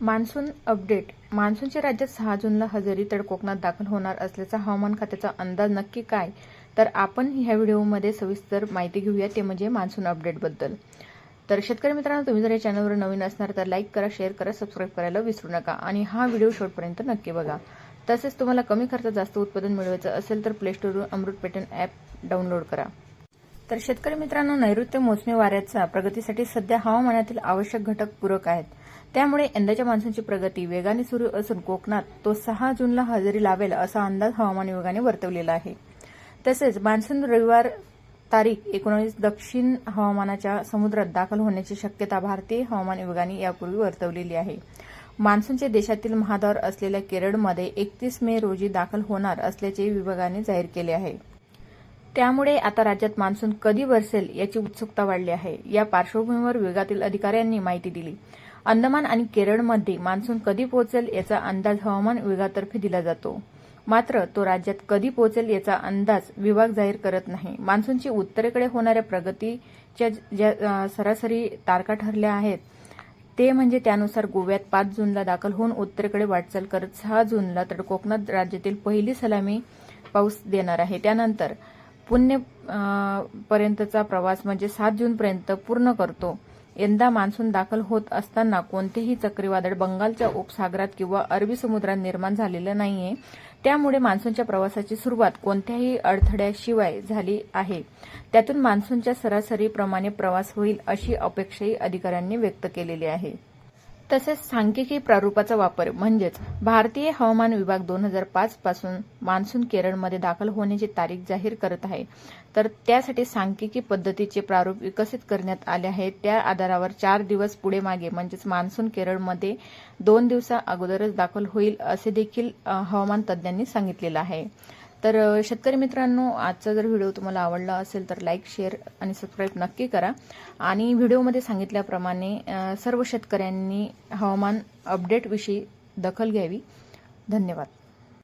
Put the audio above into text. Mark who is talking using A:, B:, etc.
A: Monsoon update. मान्सूनच्या राज्यात सहा जूनला हजेरी तर कोकणात दाखल होणार असल्याचा हवामान खात्याचा अंदाज नक्की काय? तर आपण ह्या व्हिडिओमध्ये सविस्तर माहिती घेऊया ते म्हणजे मान्सून अपडेटबद्दल. तर शेतकरी मित्रांनो तुम्ही जर या चॅनलवर नवीन असणार तर लाईक करा शेअर करा सबस्क्राईब करायला विसरू नका आणि हा व्हिडिओ शेवटपर्यंत नक्की बघा. तसेच तुम्हाला कमी खर्चात जास्त उत्पादन मिळवायचं असेल तर प्ले स्टोरवरून अमृत पेटन ॲप डाउनलोड करा. तर शेतकरी मित्रांनो नैऋत्य मोसमी वाऱ्याचा प्रगतीसाठी सध्या हवामानातील आवश्यक घटक पूरक आहेत. त्यामुळे यंदाच्या मान्सूनची प्रगती वेगाने सुरू असून कोकणात तो सहा जूनला हजेरी लावेल असा अंदाज हवामान विभागाने वर्तवलेला आहे. तसेच मान्सून रविवार तारीख एकोणावीस दक्षिण हवामानाच्या समुद्रात दाखल होण्याची शक्यता भारतीय हवामान विभागाने यापूर्वी वर्तवलेली आहे. मान्सूनचे देशातील महाद्वार असलेल्या केरळमध्ये एकतीस मे रोजी दाखल होणार असल्याचे विभागाने जाहीर केले आहे. त्यामुळे आता राज्यात मान्सून कधी बरसेल याची उत्सुकता वाढली आहे. या पार्श्वभूमीवर विभागातील अधिकाऱ्यांनी माहिती दिली. अंदमान आणि केरळमध्ये मान्सून कधी पोहोचेल याचा अंदाज हवामान विभागातर्फे दिला जातो. मात्र तो राज्यात कधी पोहोचेल याचा अंदाज विभाग जाहीर करत नाही. मान्सूनची उत्तरेकडे होणाऱ्या प्रगतीच्या ज्या सरासरी तारखा ठरल्या आहेत ते म्हणजे त्यानुसार गोव्यात पाच जूनला दाखल होऊन उत्तरेकडे वाटचाल करत सहा जूनला तर कोकणात राज्यातील पहिली सलामी पाऊस देणार आहे. त्यानंतर पुण्य पर्यंतचा प्रवास म्हणजे सात जूनपर्यंत पूर्ण करतो. यंदा मान्सून दाखल होत असताना कोणतेही चक्रीवादळ बंगालच्या उपसागरात किंवा अरबी समुद्रात निर्माण झालेलं नाहीये. त्यामुळे मान्सूनच्या प्रवासाची सुरुवात कोणत्याही अडथळ्याशिवाय झाली आहे. त्यातून मान्सूनच्या सरासरीप्रमाणे प्रवास होईल अशी अपेक्षाही अधिकाऱ्यांनी व्यक्त केलेली आहे. तसेच सांख्यिकी प्रारूपाचा वापर म्हणजेच भारतीय हवामान विभाग दोन हजार पाच पासून मान्सून केरळमध्ये दाखल होण्याची तारीख जाहीर करत आहे. तर त्यासाठी सांख्यिकी पद्धतीचे प्रारूप विकसित करण्यात आले आहे त्या आधारावर चार दिवस पुढे मागे म्हणजेच मान्सून केरळमध्ये दोन दिवसा अगोदरच दाखल होईल असे देखील हवामान तज्ज्ञांनी सांगितलेलं आहे. तर शेतकरी मित्रांनो आजचा जर व्हिडिओ तुम्हाला आवडला असेल तर लाईक शेअर आणि सबस्क्राईब नक्की करा. आणि व्हिडिओमध्ये सांगितल्याप्रमाणे सर्व शेतकऱ्यांनी हवामान अपडेटविषयी दखल घ्यावी. धन्यवाद.